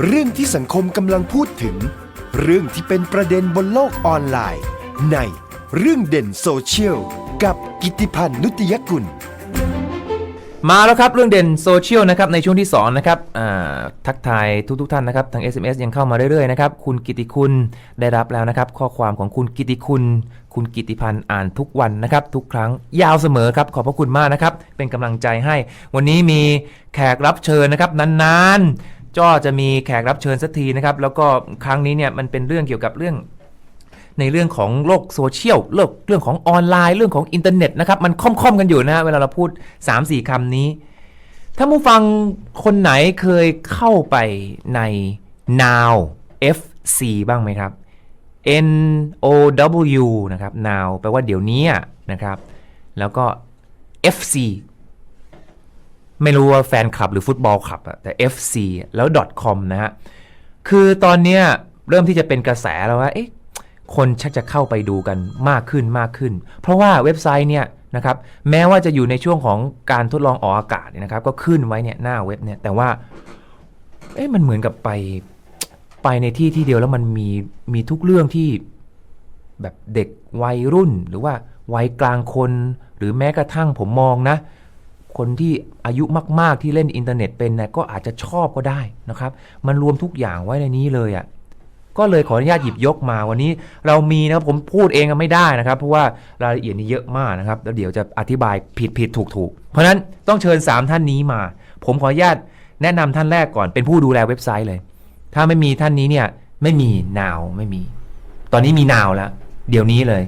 เรื่องที่สังคมกำลังพูดถึง เรื่องที่เป็นประเด็นบนโลกออนไลน์ ในเรื่องเด่นโซเชียลกับกิติพันธ์นุติยกุล มาแล้วครับเรื่องเด่นโซเชียลนะครับในช่วงที่2นะครับอ่าทักทายทุกทท่านนะครับทาง SMS ยังเข้ามาเรื่อยๆนะครับคุณกิติคุณได้รับแล้วนะครับ ข้อความของคุณกิติคุณ คุณกิติพันธ์อ่านทุกวันนะครับ ทุกครั้งยาวเสมอครับ ขอบพระคุณมากนะครับ เป็นกำลังใจให้ วันนี้มีแขกรับเชิญนะครับนานๆ ก็จะมีแขกรับเชิญสักทีนะครับ แล้วก็ครั้งนี้เนี่ยมันเป็นเรื่องเกี่ยวกับเรื่อง ในเรื่องของโลกโซเชียลโลกเรื่องของออนไลน์เรื่องของอินเทอร์เน็ตนะครับ มันค่อมๆกันอยู่นะฮะเวลาเราพูด 3-4คำนี้ ถ้าผู้ฟังคนไหนเคยเข้าไปใน now fc บ้างไหมครับ n o w นะครับ now แปลว่าเดี๋ยวนี้นะครับ แล้วก็ fc ไม่รู้ว่าแฟนคลับหรือฟุตบอลคลับอะแต่ fc แล้ว .com นะฮะ คือตอนเนี้ยเริ่มที่จะเป็นกระแสแล้วว่าเอ๊ะคนชักจะเข้าไปดูกันมากขึ้นมากขึ้น เพราะว่าเว็บไซต์เนี่ยนะครับแม้ว่าจะอยู่ในช่วงของการทดลองออกอากาศเนี่ยนะครับก็ขึ้นไว้เนี่ยหน้าเว็บเนี่ยแต่ว่าเอ๊ะมันเหมือนกับไปไปในที่ที่เดียวแล้วมันมีมีทุกเรื่องที่แบบเด็กวัยรุ่นหรือว่าวัยกลางคน หรือแม้กระทั่งผมมองนะ คนที่อายุมากๆที่เล่นอินเทอร์เน็ตเป็นนะก็อาจจะชอบก็ได้นะครับ มันรวมทุกอย่างไว้ในนี้เลยอะ่ะก็เลยขออนุญาตหยิบยกมาวันนี้เรามีนะครับผมพูดเองก็ไม่ได้นะครับ เพราะว่ารายละเอียดนี่เยอะมากนะครับ แล้วเดี๋ยวจะอธิบายผิดผิดถูกถูกเพราะฉะนั้นต้องเชิญ 3 ท่านนี้มา ผมขออนุญาตแนะนำท่านแรกก่อนเป็นผู้ดูแลเว็บไซต์เลย ถ้าไม่มีท่านนี้เนี่ยไม่มีนาวไม่มี ตอนนี้มีนาวแล้วเดี๋ยวนี้เลย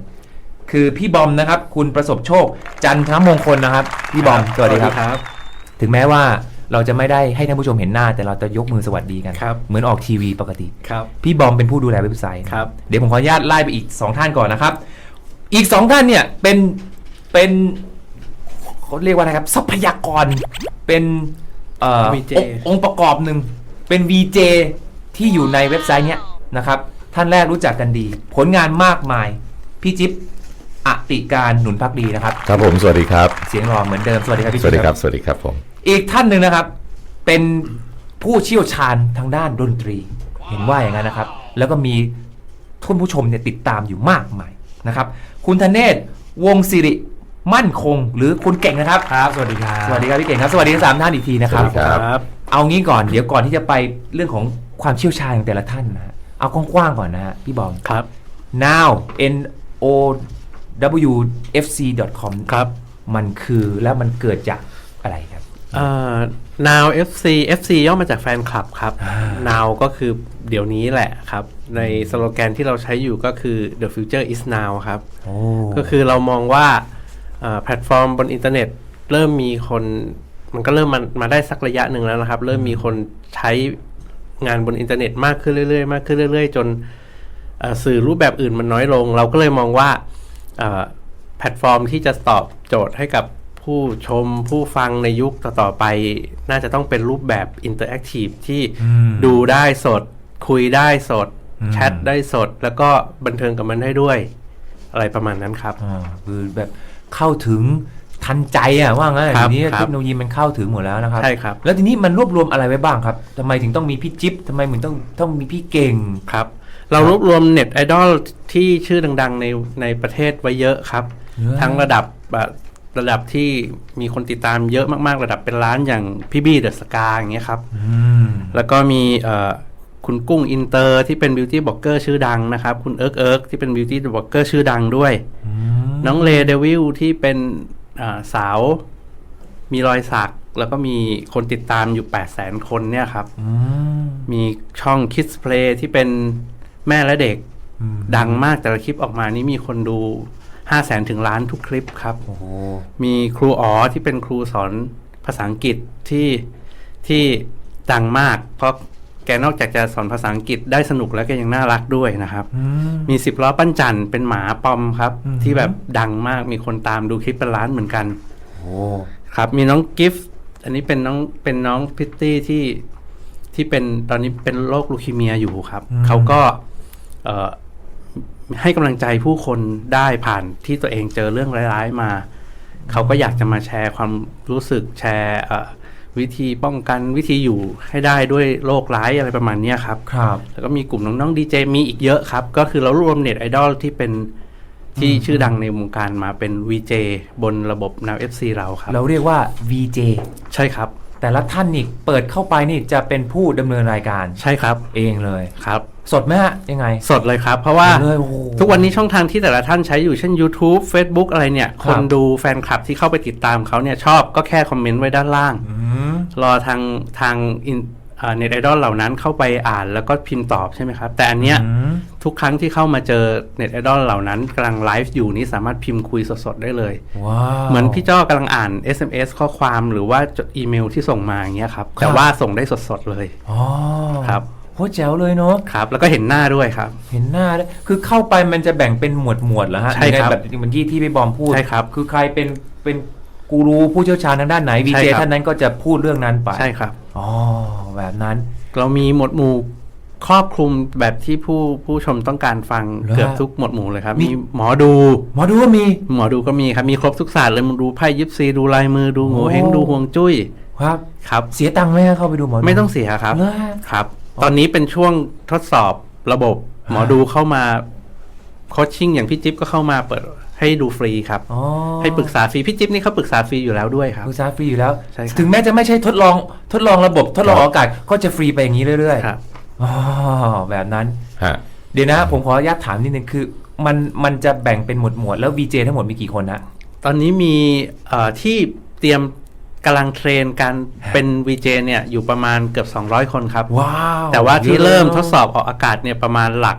คือพี่บอมนะครับ คุณประสบโชค จันทมงคลนะครับ พี่บอมสวัสดีครับครับถึงแม้ว่าเราจะไม่ได้ให้ท่านผู้ชมเห็นหน้า แต่เราจะยกมือสวัสดีกันครับ เหมือนออกทีวีปกติ ครับ พี่บอมเป็นผู้ดูแลเว็บไซต์ครับ เดี๋ยวผมขออนุญาตไล่ไปอีก 2 ท่านก่อนนะครับ อีก 2 ท่านเนี่ยเป็นเป็นเขาเรียกว่าอะไรครับทรัพยากรเป็นเอ่อ VJ องค์องค์ประกอบหนึ่งเป็น VJ ที่อยู่ในเว็บไซต์เนี้ยนะครับ ท่านแรกรู้จักกันดี ผลงานมากมาย พี่จิ๊บ อติการหนุนพักดีนะครับ ครับผมสวัสดีครับ เสียงรอเหมือนเดิมสวัสดีครับพี่สวัสดีจิ๊ครับสวัสดีครับผม อีกท่านหนึ่งนะครับ เป็นผู้เชี่ยวชาญทางด้านดนตรี เห็นว่าอย่างนั้นนะครับ แล้วก็มีท่านผู้ชมเนี่ยติดตามอยู่มากมายนะครับ คุณธเนศวงศิริมั่นคง หรือคุณเก่งนะครับครับ สวัสดีครับ สวัสดีครับพี่เก่งครับ สวัสดีทั้งสามท่านอีกทีนะครับสวัสดีครับครับเอางี้ก่อนเดี๋ยวก่อนที่จะไปเรื่องของความเชี่ยวชาญของแต่ละท่านนะฮะเอากว้างๆก่อนนะฮะพี่บอมครับ now n o w f c com ครับ มันคือแล้วมันเกิดจากอะไรครับเอ่อ now FC FC ย่อมาจากแฟนคลับครับอ่า now ก็คือเดี๋ยวนี้แหละครับ ในสโลแกนที่เราใช้อยู่ก็คือ the future is now ครับโอ้ก็คือเรามองว่าเอ่อแพลตฟอร์มบนอินเทอร์เน็ต เริ่มมีคน มันก็เริ่มมามาได้สักระยะหนึ่งแล้วนะครับ เริ่มมีคนใช้งานบนอินเทอร์เน็ตมากขึ้นเรื่อยๆ มากขึ้นเรื่อยๆ จนเอ่อสื่อรูปแบบอื่นมันน้อยลง เราก็เลยมองว่าเอ่อ แพลตฟอร์มที่จะตอบโจทย์ให้กับผู้ชมผู้ฟังในยุคต่อๆไป น่าจะต้องเป็นรูปแบบอินเตอร์แอคทีฟที่อืมดูได้สด คุยได้สดอืมแชทได้สด แล้วก็บันเทิงกับมันได้ด้วย อะไรประมาณนั้นครับอ่าคือแบบเข้าถึงทันใจอะว่างั้นครัทีบนี้ครับเทคโนโลยีมันเข้าถึงหมดแล้วนะครับใช่ครับแล้วทีนี้มันรวบรวมอะไรไว้บ้างครับทำไมถึงต้องมีพี่จิ๊บทำไมถึงต้องต้องมีพี่เก่งครับ เรารวบรวมเน็ตไอดอลที่ชื่อดัง ๆ ในในประเทศไว้เยอะครับเยอะทั้งระดับแบบระดับที่มีคนติดตามเยอะมากๆ ระดับเป็นล้านอย่างพี่บี้เดอะสกาอย่างเงี้ยครับอืมแล้วก็มีเอ่อคุณกุ้งอินเตอร์ที่เป็นบิวตี้บล็อกเกอร์ชื่อดังนะครับ คุณเอิร์กเอิร์กที่เป็นบิวตี้บล็อกเกอร์ชื่อดังด้วยอืมน้องเลเดวิลที่เป็นอ่าสาว มีรอยสัก แล้วก็มีคนติดตามอยู่ 8 0 0 0 0 0 คนเนี่ยครับอืมมีช่อง Kids Play ที่เป็น แม่และเด็กอืมดังมากแต่ละคลิปออกมานี่มีคนดู5 0 0แสนถึงล้านทุกคลิปครับโอ้โหมีครูอ๋อที่เป็นครูสอนภาษาอังกฤษที่ที่ดังมาก เพราะแกนอกจากจะสอนภาษาอังกฤษได้สนุกแล้วแกยังน่ารักด้วยนะครับอืมมีสิบล้อปั้นจันเป็นหมาปอมครับอืมที่แบบดังมากมีคนตามดูคลิปเป็นล้านเหมือนกันโอ้ครับ มีน้องกิฟต์อันนี้เป็นน้องเป็นน้องพิตตี้ที่ที่เป็นตอนนี้เป็นโรคลูคีเมียอยู่ครับ เขาก็เอ่อ ให้กำลังใจผู้คนได้ผ่านที่ตัวเองเจอเรื่องร้ายๆมา เขาก็อยากจะมาแชร์ความรู้สึกแชร์เอ่อวิธีป้องกันวิธีอยู่ให้ได้ด้วยโรคร้ายอะไรประมาณเนี้ยครับครับ แล้วก็มีกลุ่มน้องๆดีเจมีอีกเยอะครับ ก็คือเรารวมเน็ตไอดอลที่เป็นที่ชื่อดังในวงการมาเป็น VJ บนระบบ Now FC เราครับ เราเรียกว่า VJ ใช่ครับ แต่ละท่านนี่เปิดเข้าไปนี่จะเป็นผู้ดำเนินรายการใช่ครับ เองเลยครับ สดไหมฮะยังไง สดเลยครับ เพราะว่าเลยโอ้โห ทุกวันนี้ช่องทางที่แต่ละท่านใช้อยู่เช่น YouTube Facebook อะไรเนี่ย คครับ นดูแฟนคลับที่เข้าไปติดตามเขาเนี่ยชอบก็แค่คอมเมนต์ไว้ด้านล่าง อืม รอทางทางเน็ตไอดอลเหล่านั้นเข้าไปอ่านแล้วก็พิมพ์ตอบใช่ไหมครับ แต่อันเนี้ยอืม ทุกครั้งที่เข้ามาเจอเน็ตไอดอลเหล่านั้นกำลังไลฟ์อยู่นี่สามารถพิมพ์คุยสดๆได้เลย ว้าวเหมือนพี่จ้อกำลังอ่าน SMS ข้อความหรือว่าจดอีเมลที่ส่งมาอย่างเงี้ยครับแต่ว่าส่งได้สดๆเลยอ๋อครับ โคตรแจ๋วเลยเนาะครับแล้วก็เห็นหน้าด้วยครับ เห็นหน้าด้วยคือเข้าไปมันจะแบ่งเป็นหมวดหมวดเหรอฮะใช่ครับในแบบเมื่อกี้ที่พี่บอมพูดใช่ครับ คือใครเป็นเป็นกูรูผู้เชี่ยวชาญทางด้านไหนวีใช่เจครับ ท่านนั้นก็จะพูดเรื่องนั้นไปใช่ครับ อ๋อแบบนั้น เรามีหมวดหมู่ครอบคลุมแบบที่ผู้ผู้ชมต้องการฟังเหรอเกือบทุกหมวดหมู่เลยครับมีมีหมอดู หมอดูก็มี หมอดูก็มีครับมีครบทุกศาสตร์เลยมันดูไพ่ยิปซีดูลายมือดูโงโอ้เฮงดูฮวงจุ้ยครับ ครับ เสียตังค์ไหมฮะเข้าไปดูหมอดูไม่ต้องเสียครับ เหรอฮะครับ ตอนนี้เป็นช่วงทดสอบระบบอ่าหมอดูเข้ามาโคชชิ่งอย่างพี่จิ๊บก็เข้ามาเปิดให้ดูฟรีครับ อ๋อให้ปรึกษาฟรีพี่จิ๊บนี่เขาปรึกษาฟรีอยู่แล้วด้วยครับ ปรึกษาฟรีอยู่แล้ว ใช่ครับถึงแม้จะไม่ใช่ทดลองทดลองระบบทดลองออกอากาศก็จะฟรีไปอย่างนี้เรื่อยครับ ๆอ๋อแบบนั้น ฮะเดี๋ยวนะ ผมขออนุญาตถามนิดนึงคือ มันมันจะแบ่งเป็นหมวดหมวดแล้ว VJ ทั้งหมดมีกี่คนฮะตอนนี้มีเอ่อที่เตรียม กำลังเทรนการเป็น VJ เนี่ยอยู่ประมาณเกือบ 200 คนครับ ว้าวแต่ว่าที่ยอะเริ่มทดสอบออกอากาศเนี่ยประมาณหลัก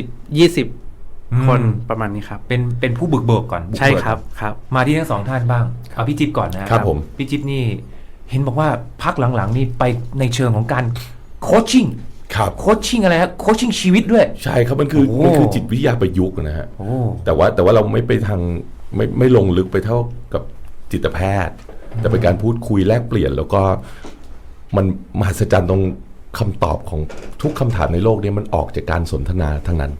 10 20 คนอืม ประมาณนี้ครับ เป็นเป็นผู้บุกเบิกก่อนบุกเกใช่ครับครับ มาที่ทั้งสองท่านบ้างเอาพี่จิ๊บก่อนนะครับผม พี่จิ๊บนี่ เห็นบอกว่าพักหลังๆนี่ไปในเชิงของการโคชชิ่งครับ โคชชิ่งอะไรฮะโคชชิ่งชีวิตด้วย ใช่ครับมันคือโอ้ มันคือจิตวิทยาประยุกต์นะฮะ โอ้ แต่ว่าแต่ว่าเราไม่ไปทางไม่ไม่ลงลึกไปเท่ากับจิตแพทย์ แต่เป็นการพูดคุยแลกเปลี่ยนแล้วก็มันมหัศจรรย์ตรงคำตอบของทุกคำถามในโลกเนี้มันออกจากการสนทนาทั้งนั้น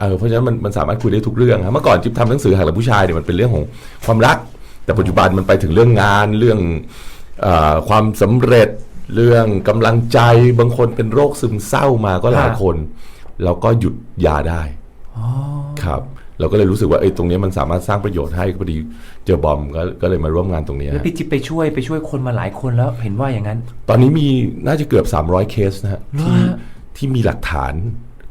เออเพราะฉะนั้นมันมันสามารถคุยได้ทุกเรื่องครับเมื่อก่อนจิ๊บทำหนังสือหากหลังผู้ชายเนี่ยมันเป็นเรื่องของความรัก แต่ปัจจุบันมันไปถึงเรื่องงานเรื่องเออความสำเร็จเรื่องกำลังใจบางคนเป็นโรคซึมเศร้ามาก็หลายคนเราก็หยุดยาได้ครับ เราก็เลยรู้สึกว่าเอ้ยตรงนี้มันสามารถสร้างประโยชน์ให้พอดีเจอบอมก็ก็เลยมาร่วมงานตรงนี้แล้วฮะพี่จิ๊บไปช่วยไปช่วยคนมาหลายคนแล้วเห็นว่าอย่างนั้น ตอนนี้มีน่าจะเกือบ 300 เคสนะฮะเหรอที่ฮะที่มีหลักฐาน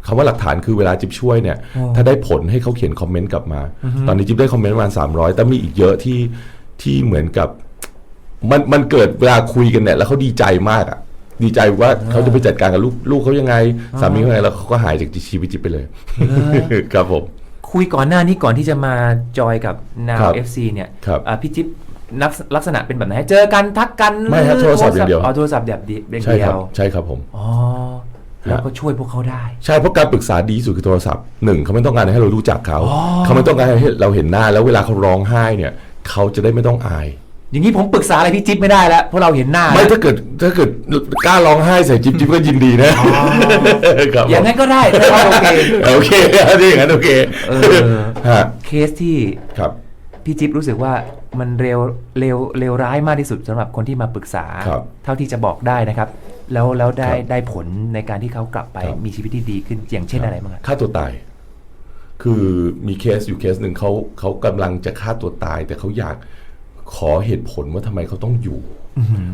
คำว่าหลักฐานคือเวลาจิ๊บช่วยเนี่ยอ๋อถ้าได้ผลให้เขาเขียนคอมเมนต์กลับมา ตอนนี้จิ๊บได้คอมเมนต์ประมาณ300 แต่มีอีกเยอะที่ที่เหมือนกับ มันมันเกิดเวลาคุยกันเนี่ยแล้วเขาดีใจมากอะดีใจว่าเขาจะไปจัดการกับลูกลูกเขายังไง สามีเขายังไงแล้วเขาก็หายจากชีวิตจิ๊บไปเลยครับผม คุยก่อนหน้านี้ก่อนที่จะมาจอยกับ Now ครับ FC เนี่ยครับ อ่าพี่จิ๊บนักลักษณะเป็นแบบไหนเจอกันทักกันไม่ครับโทรศัพท์อย่างเดียว อ๋อโทรศัพท์แบบเดียวอย่างใช่เดีคยรับวใช่ครับผม อ๋อแล้วก็ช่วยพวกเขาได้ ใช่เพราะการปรึกษาดีที่สุดคือโทรศัพท์หนึ่งเขาไม่ต้องการให้เรารู้จักเขาอ๋อเขาไม่ต้องการให้เราเห็นหน้าแล้วเวลาเขาร้องไห้เนี่ย เขาจะได้ไม่ต้องอาย อย่างนี้ผมปรึกษาอะไรพี่จิ๊บไม่ได้แล้วเพราะเราเห็นหน้าไม่ถ้าเกิดถ้าเกิดกล้าร้องไห้ใส่จิ๊บจิ๊บก็ยินดีนะครับอย่างนั้นก็ได้ถ้าเราโอเคโอเคถ้าอย่างนั้นโอเคเออฮะเคสที่ครับพี่จิ๊บรู้สึกว่ามันเร็วเร็วเร็วร้ายมากที่สุดสำหรับคนที่มาปรึกษาครับเท่าที่จะบอกได้นะครับ แล้วแล้วได้ครับได้ผลในการที่เขากลับไปครับมีชีวิตที่ดีขึ้นอย่างเช่นอะไรบ้างอะฆ่าตัวตาย คือมีเคสอยู่เคสหนึ่งเขาเขากำลังจะฆ่าตัวตาย แต่เขาอยาก ขอเหตุผลว่าทำไมเขาต้องอยู่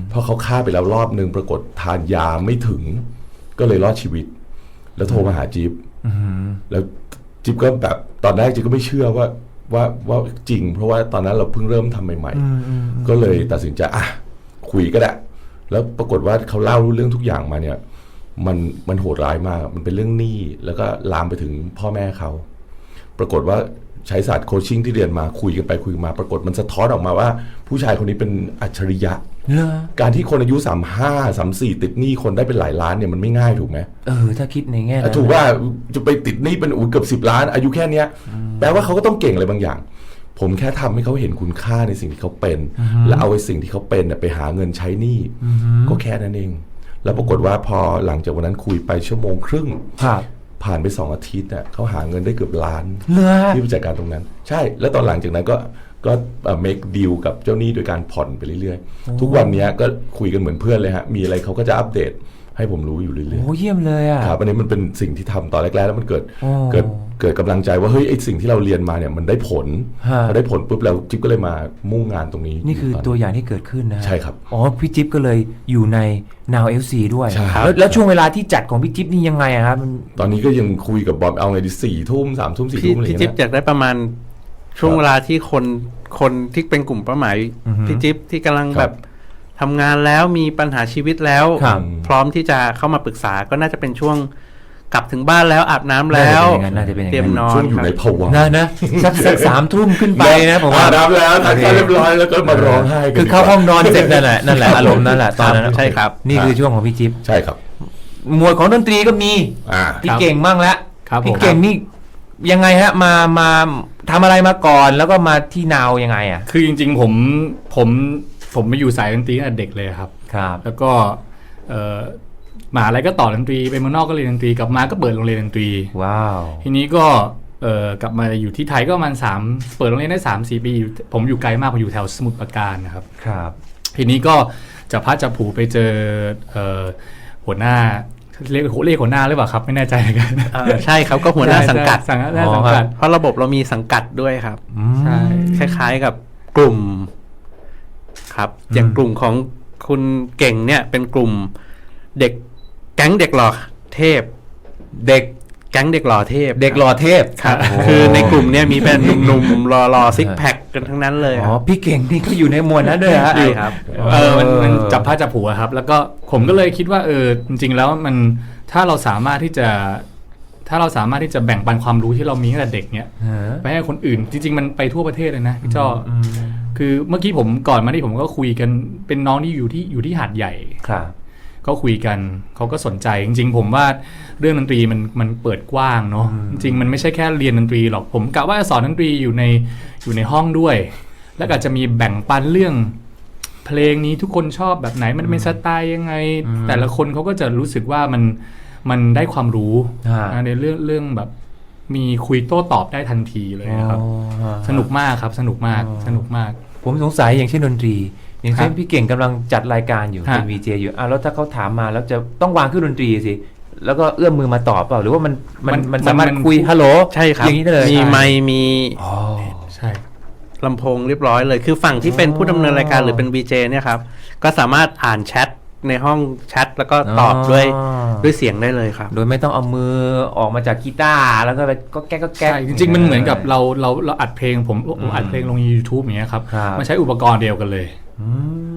เพราะเขาฆ่าไปแล้วรอบหนึ่งปรากฏทานยาไม่ถึง ก็เลยรอดชีวิต แล้วโทรมาหาจิ๊บแล้วจิ๊บก็แบบตอนแรกจิ๊บก็ไม่เชื่อว่าว่าว่าจริง เพราะว่าตอนนั้นเราเพิ่งเริ่มทำใหม่ ๆ ก็เลยตัดสินใจอะคุยก็ได้แล้วปรากฏว่าเขาเล่าเรื่องทุกอย่างมาเนี่ย มันมันโหดร้ายมาก มันเป็นเรื่องหนี้แล้วก็ลามไปถึงพ่อแม่เขา ปรากฏว่า ใช้ศาสตร์โคชชิ่งที่เรียนมาคุยกันไปคุยกันมาปรากฏมันสะท้อนออกมาว่า ผู้ชายคนนี้เป็นอัจฉริยะเหรอการที่คนอายุสามห้าสามสี่ติดหนี้คนได้เป็นหลายล้านเนี่ยมันไม่ง่ายถูกไหมเออ ถ้าคิดในแง่นั้นถูกว่าจะไปติดหนี้เป็นอุ้ยเกือบสิบล้าน อายุแค่เนี้ยแปลว่าเขาก็ต้องเก่งอะไรบางอย่าง ผมแค่ทำให้เขาเห็นคุณค่าในสิ่งที่เขาเป็น และเอาไอ้สิ่งที่เขาเป็นเนี่ยไปหาเงินใช้หนี้ก็แค่นั้นเอง แล้วปรากฏว่าพอหลังจากวันนั้นคุยไปชั่วโมงครึ่งครับ ผ่านไปสองอาทิตย์เนี่ยเขาหาเงินได้เกือบล้านเหรอที่ไปจัดการตรงนั้น ใช่ แล้วตอนหลังจากนั้นก็ก็เอ่อ make deal กับเจ้าหนี้โดยการผ่อนไปเรื่อยๆ ทุกวันเนี้ยก็คุยกันเหมือนเพื่อนเลยฮะ มีอะไรเขาก็จะอัปเดต ให้ผมรู้อยู่เรื่อยโอ้เยี่ยมเลยอะๆครับอันนี้มันเป็นสิ่งที่ทำตอนแรกๆแล้วมันเกิดโอ้เกิดเกิดกำลังใจว่าเฮ้ยไอสิ่งที่เราเรียนมาเนี่ยมันได้ผลฮะพอได้ผลปุ๊บเราจิ๊บก็เลยมามุ่งงานตรงนี้ นี่คือตตัวอย่างที่เกิดขึ้นนะใช่ครับอ๋อพี่จิ๊บก็เลยอยู่ใน Now FC ด้วยใช่ครับแล้วแล้วช่วงเวลาที่จัดของพี่จิ๊บนี่ยังไงอะครับมันตอนนี้ก็ยังคุยกับบอมเอาไงดีสี่ทุ่มสามทุ่มสี่พี่ทุ่มอะไรอพี่ย่างจิ๊บเงี้ยอยากได้ประมาณช่วงครับเวลาที่คนคนที่เป็นกลุ่มเป้าหมายอือฮึพี่จิ๊บที่กำลังครับแบบ ทำงานแล้วมีปัญหาชีวิตแล้ว ครับพร้อมที่จะเข้ามาปรึกษาก็น่าจะเป็นช่วงกลับถึงบ้านแล้วอาบน้ำแล้วน่าจะเป็นอย่างนั้นน่าจะเป็นอย่างนั้น เตรียมนอนช่วงอยู่ครับในภาวะนะนะสักสักสามทุ่มขึ้นไปนะผมว่าอาบน้ำแล้วทานข้าวเรียบร้อยแล้วก็มาร้องไห้กันคือเข้าห้องนอนเสร็จนั่นแหละนั่นแหละอารมณ์นั่นแหละตอนนั้นครับใช่ครับ นี่คือช่วงของพี่จิ๊บใช่ครับ หมวดของดนตรีก็มีอ่า พี่เก่งบ้างแล้วครับผม พี่เก่งนี่ยังไงฮะมามาทำอะไรมาก่อนแล้วก็มาที่นาวยังไงอะ คือจริงๆผมผม ผมมาอยู่สายดนตรีตั้งแต่เด็กเลยครับ ครับ แล้วก็เอ่อมหาอะไรก็ต่อดนตรีไปเมืองนอกก็เรียนดนตรีกลับมาก็เปิดโรงเรียนดนตรี ว้าว ทีนี้ก็เอ่อกลับมาอยู่ที่ไทยก็ประมาณสามเปิดโรงเรียนได้สามสี่ปีอยู่ผมอยู่ไกลมากผมอยู่แถวสมุทรปราการนะครับ ครับ ทีนี้ก็จะพัดจะผูไปเจอเอ่อหัวหน้าเรียกเรียกหัวหน้าหรือเปล่าครับ ไม่แน่ใจเหมือนกันเอ่อใช่ครับก็หัวหน้าสังกัดใช่ใช่สังกัดสังกัดเพราะระบบเรามีสังกัดด้วยครับอืมใช่ คล้ายๆกับกลุ่ม ครับ อย่างกลุ่มของคุณเก่งเนี่ยเป็นกลุ่มเด็กแก๊งเด็กหล่อเทพ เด็กแก๊งเด็กหล่อเทพ เด็กหล่อเทพครับโอ้คือในกลุ่มเนี่ยมีเป็นหนุ่มๆหล่อๆซิกแพคกันทั้งนั้นเลยคอ๋อรับพี่เก่งนี่ก็อยู่ในหมวดนั้นด้วยฮะใช่ครับเออมันมันจับผ้าจับผัวครับ แล้วก็ผมก็เลยคิดว่าเออจริง ๆ แล้วมันถ้าเราสามารถที่จะถ้าเราสามารถที่จะแบ่งปันความรู้ที่เรามีตั้งแต่เด็กเนี่ยฮะไปให้คนอื่น จริง ๆ มันไปทั่วประเทศเลยนะพี่จ้ออม คือเมื่อกี้ผมก่อนมาที่ผมก็คุยกันเป็นน้องที่อยู่ที่อยู่ที่หาดใหญ่ครับก็คุยกันเขาก็สนใจจริง ๆ ผมว่าเรื่องดนตรีมันมันเปิดกว้างเนาะอืมจริงๆมันไม่ใช่แค่เรียนดนตรีหรอกผมกะว่าจะสอนดนตรีอยู่ในอยู่ในห้องด้วย แล้วก็อาจจะมีแบ่งปันเรื่อง เพลงนี้ทุกคนชอบแบบไหนมันเป็นสไตล์ยังไง แต่ละคนเขาก็จะรู้สึกว่ามันมันได้ความรู้ฮะนะในเรื่องเรื่องแบบมีคุยโต้ตอบได้ทันทีเลยครับอ๋อฮะสนุกมากครับ สนุกมากอ๋อสนุกมาก ผมสงสัยอย่างเช่นดนตรี อย่างเช่นครับพี่เก่งกำลังจัดรายการอยู่ฮะเป็นวีเจอยู่อะแล้วถ้าเขาถามมาแล้วจะต้องวางเครื่องดนตรีสิแล้วก็เอื้อมมือมาตอบเปล่าหรือว่ามันมันมันสามารถคุยฮัลโหลใช่ครับอย่างนี้ได้เลยมีไมค์มีอ๋อใช่ลำโพงเรียบร้อยเลย คือฝั่งที่เป็นผู้ดำเนินรายการหรือเป็น VJ เนี่ยครับก็สามารถอ่านแชท ในห้องแชทแล้วก็ตอบด้วยด้วยเสียงได้เลยครับ โดยไม่ต้องเอามือออกมาจากกีตาร์แล้วก็ไปก็แก๊กก็แก๊ก ใช่จริงๆมันเหมือนกับเราเราเราอัดเพลงผมผมอัดเพลงลง YouTube อย่างเงี้ยครับครับ มันใช้อุปกรณ์เดียวกันเลย อื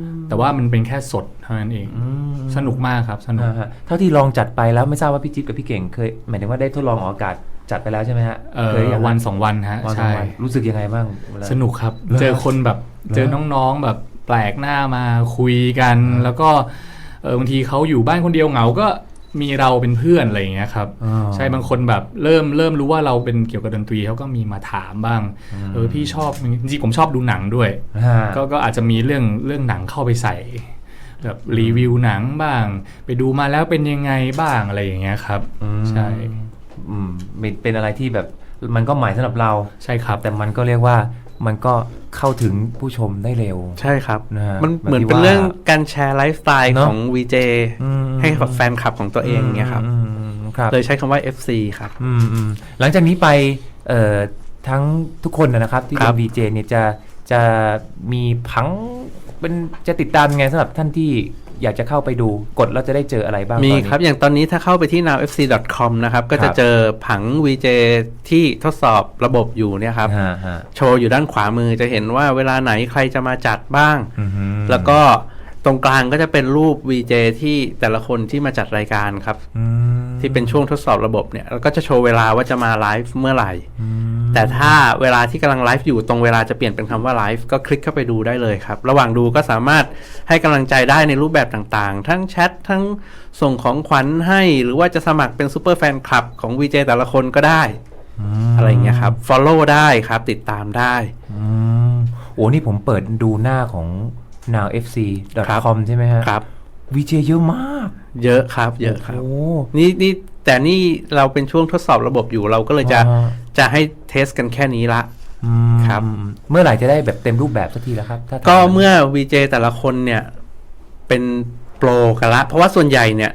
มแต่ว่ามันเป็นแค่สดเท่านั้นเอง อืมสนุกมากครับสนุกอ่าฮะเท่าที่ลองจัดไปแล้วไม่ทราบว่าพี่จิ๊บกับพี่เก่งเคยหมายถึงว่าได้ทดลองออกอากาศจัดไปแล้วใช่ไหมฮะเอ่อเคยยังฮะวันสองวันฮะวันสองใช่วันรู้สึกยังไงบ้างเวลา สนุกครับเหรอเจอคนแบบเจอน้องๆแบบ แปลกหน้ามาคุยกัน แล้วก็เออบางทีเขาอยู่บ้านคนเดียวเหงาก็มีเราเป็นเพื่อนอะไรอย่างเงี้ยครับอ๋อใช่บางคนแบบเริ่มเริ่มรู้ว่าเราเป็นเกี่ยวกับดนตรีเขาก็มีมาถามบ้างเออพี่ชอบจริงๆผมชอบดูหนังด้วยฮะก็ก็อาจจะมีเรื่องเรื่องหนังเข้าไปใส่แบบรีวิวหนังบ้าง ไปดูมาแล้วเป็นยังไงบ้างอะไรอย่างเงี้ยครับอืมใช่อืมเป็นเป็นอะไรที่แบบมันก็ใหม่สำหรับเราใช่ครับ แต่มันก็เรียกว่า มันก็เข้าถึงผู้ชมได้เร็ว ใช่ครับ นะฮะมันแบบเหมือนเป็นที่ว่าเรื่องการแชร์ไลฟ์สไตล์เนอะของ VJ อืม ให้กับแฟนคลับของตัวเองเงี้ยครับ อืมอืมครับ เลยใช้คำว่า FC ครับ อืมอืมหลังจากนี้ไปเอ่อทั้งทุกคนนะนะครับ ที่ครัเป็นบ VJ เนี่ยจะจะมีผังเป็นจะติดตามยังไงสำหรับท่านที่ อยากจะเข้าไปดูกดแล้วจะได้เจออะไรบ้างมีตอนนี้ครับ อย่างตอนนี้ถ้าเข้าไปที่ nowfc.com นะครับ ก็ครัจะบเจอผัง VJ ที่ทดสอบระบบอยู่เนี่ยครับฮะฮะโชว์อยู่ด้านขวามือจะเห็นว่าเวลาไหนใครจะมาจัดบ้างอือหือแล้วก็ ตรงกลางก็จะเป็นรูป VJ ที่แต่ละคนที่มาจัดรายการครับอืมที่เป็นช่วงทดสอบระบบเนี่ยแล้วก็จะโชว์เวลาว่าจะมาไลฟ์เมื่อไหร่อืมแต่ถ้าเวลาที่กำลังไลฟ์อยู่ตรงเวลาจะเปลี่ยนเป็นคำว่าไลฟ์ก็คลิกเข้าไปดูได้เลยครับ ระหว่างดูก็สามารถให้กำลังใจได้ในรูปแบบต่างๆ ทั้งแชททั้งส่งของขวัญให้ หรือว่าจะสมัครเป็นซูเปอร์แฟนคลับของ VJ แต่ละคนก็ได้มอะไรอย่างเงี้ยครับ Follow ได้ครับติดตามได้อืมโอ้นี่ผมเปิดดูหน้าของ nowfc.com ใช่ไหมฮะครับ VJ เยอะมาก เยอะครับ เยอะครับโอ้นี่นี่แต่นี่เราเป็นช่วงทดสอบระบบอยู่เราก็เลยจะอ่าจะให้เทสกันแค่นี้ละอืมครับเมื่อไหร่จะได้แบบเต็มรูปแบบสักทีแล้วครับถ้าทำก็เมื่อ VJ แต่ละคนเนี่ยเป็นโปรกันละ เพราะว่าส่วนใหญ่เนี่ย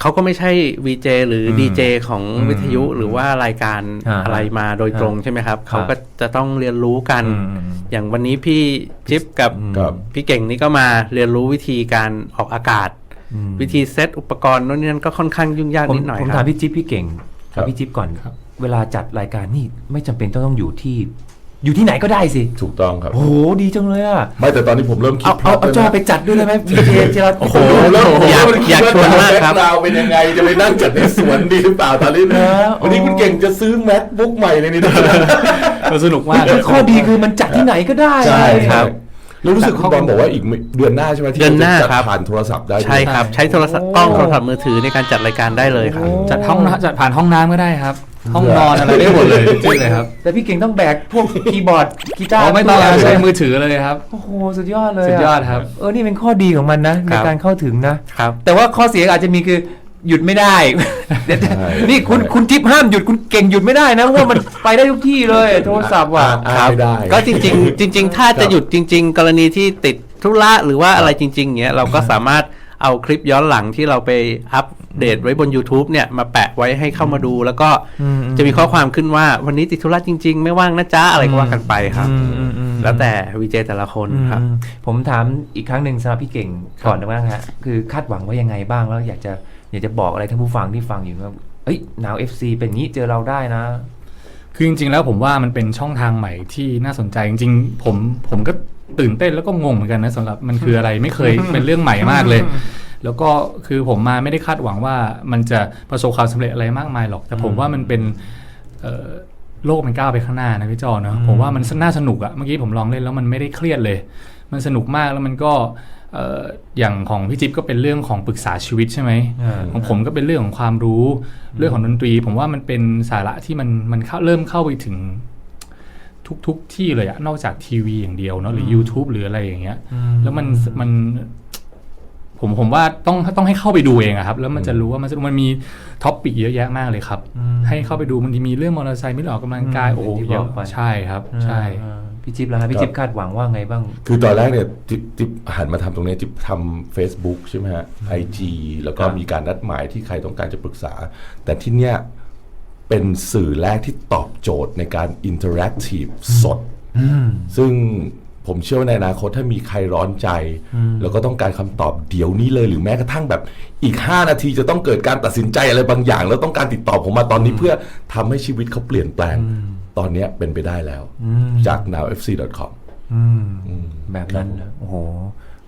เขาก็ไม่ใช่ VJ หรืออม DJ ของอืมวิทยุหรือว่ารายการอ่าอะไรมาโดยตรงใช่ไหมครับครับ เขาก็จะต้องเรียนรู้กันอืมอย่างวันนี้พี่จิ๊บกับครับพี่เก่งนี่ก็มาเรียนรู้วิธีการออกอากาศอืมวิธีเซตอุปกรณ์โน่นนี่นั่นก็ค่อนข้างยุ่งยากผมนิดหน่อยผมคถารัมบพี่จิ๊บพี่เก่งครัถามบพี่จิ๊บก่อนครับเวลาจัดรายการนี่ไม่จำเป็นต้องต้องอยู่ที่ อยู่ที่ไหนก็ได้สิถูกต้องครับ โอ้โหดีจังเลยอะไม่แต่ตอนนี้ผมเริ่มคิดเอาเอาเอาจอไปจัดด้วยเลยไหมพีเจเจรัตโอ้โหแล้แล้ววอยากอยากชวนมากครับเราเป็นยังไงจะไปนั่งจัดในสวนดีหรือเปล่าตอนนี้นะวันนี้คุณเก่งจะซื้อ MacBook ใหม่เลยนี่นะ มันสนุกมากครับข้อดีคือมันจัดที่ไหนก็ได้ใช่ครับ แล้วรู้สึกคุณบอมบอกว่าอีกไม่เดือนหน้าใช่ไหมที่เดือนหน้าจะจัดครับ ผ่านโทรศัพท์ได้ใช่ครับ ใช้โทรศัพท์กล้องโทรศัพท์มือถือในการจัดรายการได้เลยครับจัดห้องน้ำจัดผ่านห้องน้ำก็ได้ครับ ห้องนอนอะไรได้หมดเลยจริงเลยครับ แต่พี่เก่งต้องแบกพวกคีย์บอร์ดกีตาอ๋ร์อไม่ต้องด้วยใช้มือถือเลยครับโอ้โหสุดยอดเลยะสุดยอดครับเออนี่เป็นข้อดีของมันนะในครับการเข้าถึงนะครับแต่ว่าข้อเสียอาจจะมีคือ หยุดไม่ได้ เดี๋ยวนี่คุณคุณทิปห้ามหยุดคุณเก่งหยุดไม่ได้นะเพราะว่ามันไปได้ทุกที่เลยโทรศัพท์ว่ะอ่านไม่ได้ ก็จริงๆจริง ๆ ถ้าจะหยุดจริง ๆ กรณีที่ติดธุระหรือว่าอะไรจริง ๆเงี้ยเราก็สามารถเอาคลิปย้อนหลังที่เราไปอัปเดตไว้บน YouTube เนี่ยมาแปะไว้ให้เข้ามาดู แล้วก็อืมจะมีข้อความขึ้นว่าวันนี้ติดธุระจริง ๆ ไม่ว่างนะจ๊ะอะไรก็ว่ากันไปครับ อืมอืมอืม แล้วแต่วีเจแต่ละคนครับ อืมผมถามอีกครั้งหนึ่งสำหรับพี่เก่งก่อนนะว่าฮะคือคาดหวังว่ายังไงบ้างแล้วอยากจะ อยากจะบอกอะไรท่านผู้ฟังที่ฟังอยู่ว่าเอ้ยหนาว FC เป็นงี้เจอเราได้นะ คือจริงๆแล้วผมว่ามันเป็นช่องทางใหม่ที่น่าสนใจจริงๆ ผมผมก็ตื่นเต้นแล้วก็งงเหมือนกันนะสำหรับมันคืออะไรไม่เคยเป็นเรื่องใหม่มากเลย แล้วก็คือผมมาไม่ได้คาดหวังว่ามันจะประสบความสำเร็จอะไรมากมายหรอก แต่ผมว่ามันเป็นเอ่อโลกมันก้าวไปข้างหน้านะพี่จอเนอะผมว่ามันน่าสนุกอะเมื่อกี้ผมลองเล่นแล้วมันไม่ได้เครียดเลย มันสนุกมากแล้วมันก็เอ่ออย่างของพี่จิ๊บก็เป็นเรื่องของปรึกษาชีวิตใช่ไหมอ่าของผมก็เป็นเรื่องของความรู้ เรื่องของดนตรี ผมว่ามันเป็นสาระที่มันมันเข้าเริ่มเข้าไปถึงทุกๆที่เลยอะนอกจากทีวีอย่างเดียวเนาะหรือ YouTube หรืออะไรอย่างเงี้ย แล้วมันมันผมผมว่าต้องต้องให้เข้าไปดูเองอะครับ แล้วมันจะรู้ว่ามันจะมันมีท็อปปิกเยอะแยะมากเลยครับอืมให้เข้าไปดูมันจะมีเรื่องมอเตอร์ไซค์ไม่ออกกำลังกายอืมโอ้โหอย่างที่เยบอะอกไปใช่ครับ ใช่อ่า พี่จิ๊บแล้วฮะพี่จิ๊บคาดหวังว่าไงบ้าง คือตอนแรกเนี่ยจิ๊บจิ๊บหันมาทำตรงเนี้ยจิ๊บทำ Facebook ใช่ไหมฮะไอจีแล้วก็ครับมีการนัดหมายที่ใครต้องการจะปรึกษา แต่ที่เนี้ยเป็นสื่อแรกที่ตอบโจทย์ในการอินเทอร์แอคทีฟสด ซึ่งผมเชื่อว่าในอนาคตถ้ามีใครร้อนใจ แล้วก็ต้องการคำตอบเดี๋ยวนี้เลยหรือแม้กระทั่งแบบอีก 5 นาทีจะต้องเกิดการตัดสินใจอะไรบางอย่าง แล้วต้องการติดต่อผมมาตอนนี้เพื่อทำให้ชีวิตเขาเปลี่ยนแปลง ตอนเนี้ยเป็นไปได้แล้ว จาก nowfc.com อืมอืมแบบนั้นนะโอ้โห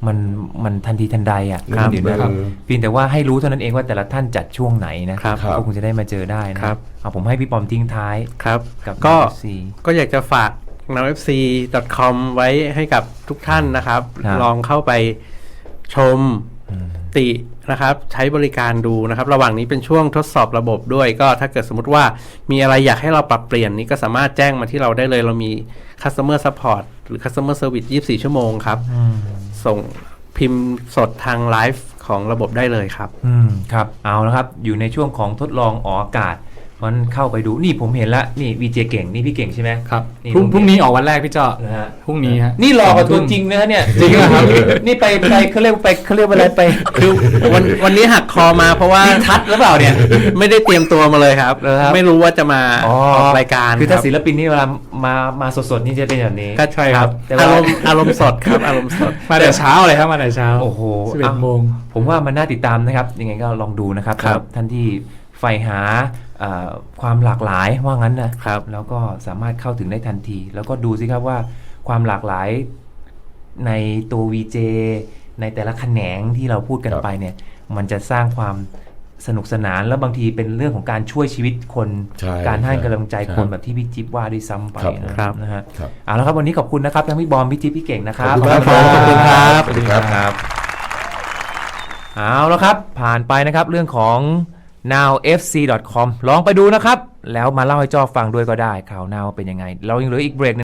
มันมันทันทีทันใดอะครับเดี๋ยวนะครับเออเพียงแต่ว่าให้รู้เท่านั้นเองว่าแต่ละท่านจัดช่วงไหนนะครับก็คงจะได้มาเจอได้นะครับเอาผมให้พี่ปอมทิ้งท้ายครับกับก็ซีก็อยากจะฝาก nowfc.com ไว้ให้กับทุกท่านนะครับครับลองเข้าไปชมตินะครับใช้บริการดูนะครับ ระหว่างนี้เป็นช่วงทดสอบระบบด้วย ก็ถ้าเกิดสมมติว่ามีอะไรอยากให้เราปรับเปลี่ยนนี้ก็สามารถแจ้งมาที่เราได้เลยเรามี customer support หรือ customer service 24 ชั่วโมงครับ ส่งพิมพ์สดทางไลฟ์ของระบบได้เลยครับ อืมครับ เอาแล้วครับ อยู่ในช่วงของทดลองออกอากาศ เพราะฉะนั้นเข้าไปดูนี่ผมเห็นละนี่วีเจเก่งนี่พี่เก่งใช่ไหม ครับนี่พรุ่งผมพรุ่งนี้ออกวันแรกพี่เจาะนะฮะพรุ่งนี้ฮะ นี่หลอกกว่าตัวจริงนะฮะเนี่ยจริงเหรอครับ นี่ไปไปเขาเรียกไปเขาเรียกว่าอะไรไปคือวันวันนี้หักคอมาเพราะว่าทัดหรือเปล่าเนี่ย ไม่ได้เตรียมตัวมาเลยครับเหรอครับ ไม่รู้ว่าจะมาออกรายการคือถ้ารับศิลปินนี่เวลามามาสดๆนี่จะเป็นแบบนี้ ก็ใช่ครับแต่อาว่ารมณ์อารมณ์สดครับ อารมณ์สด มาแต่เช้าเลยครับมาแต่เช้าโอ้โหสิบเอ็ดอะโมง ผมว่ามันน่าติดตามนะครับ ยังไงก็ลองดูนะครับครับสำหท่านที่ ใฝ่หาเอ่อความหลากหลายว่างั้นนะครับแล้วก็สามารถเข้าถึงได้ทันที แล้วก็ดูสิครับว่าความหลากหลายในตัว VJ ในแต่ละแขนงที่เราพูดกันครับไปเนี่ย มันจะสร้างความสนุกสนานแล้วบางทีเป็นเรื่องของการช่วยชีวิตคนใช่การให้ใช่กำลังใจใช่คนแบบที่พี่จิ๊บว่าด้วยซ้ำไปครับนะครับนะฮะครับเอาละครับวันนี้ขอบคุณนะครับทั้งพี่บอมพี่จิ๊บพี่เก่งนะครับขอบคุณครับขอบคุณครับสวัสดีครับครับเอาแล้วครับผ่านไปนะครับเรื่องของ nowfc.com ลองไปดูนะครับ แล้วมาเล่าให้จอฟังด้วยก็ได้ข่าว now เป็นยังไง เรายังเหลืออีกเบรกหนึ่ง